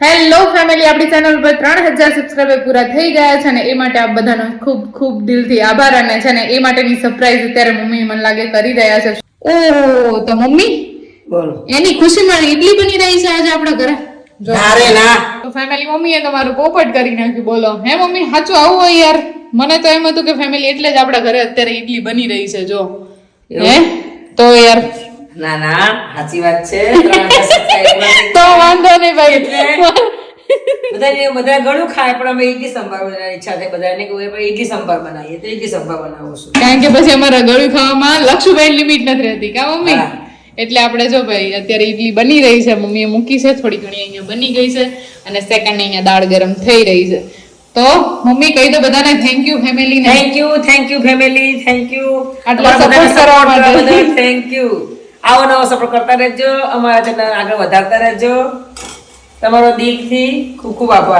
Hello family આપણી channel પર ત્રણ હજાર સબસ્ક્રાઈબર પૂરા થઈ ગયા છે અને એ માટે આપ બધાનો ખૂબ ખૂબ દિલથી આભાર અને છે ને એ માટેની સરપ્રાઈઝ અત્યારે મમ્મી મને લાગે કરી રહ્યા છે. ઓ તો મમ્મી? બોલો. એની ખુશીમાં ઈડલી બની રહી છે આજે આપણા ઘરે? જો. ના તો ફેમિલી મમ્મીએ તમારું પોપટ કરી નાખ્યું બોલો. હે મમ્મી સાચું આવું હોય યાર? મને તો એમ હતું કે ફેમિલી એટલે જ આપણા ઘરે અત્યારે ઈડલી બની રહી છે જો. હે? તો યાર. ના ના સાચી વાત છે. તો નહીં ભાઈ. બધાને બધા ઘણું ખાય પણ અમે ઈડલી સંભાર બનાવવાની ઈચ્છા થાય બધાને કે હવે ઈડલી સંભાર બનાવીએ તો ઈડલી સંભાર બનાવું કારણ કે પછી અમારા ગળું ખાવામાં લક્ષુભાઈ લિમિટ નથી રહેતી કા મમ્મી? એટલે આપણે જો ભાઈ અત્યારે ઈડલી બની રહી છે મમ્મીએ મૂકી છે થોડી ઘણી અહીંયા બની ગઈ છે અને સેકન્ડ અહીંયા દાળ ગરમ થઈ રહી છે. તો મમ્મી કહી દો બધાને thank you family thank you thank you family thank you આટલો સપોર્ટ કરવા માટે. થેન્ક યુ આવો નવો સપોર્ટ કરતા રહેજો અમારા ચેનલ આગળ વધારતા રહેજો. તમારો દિલથી ખૂબ ખૂબ આભાર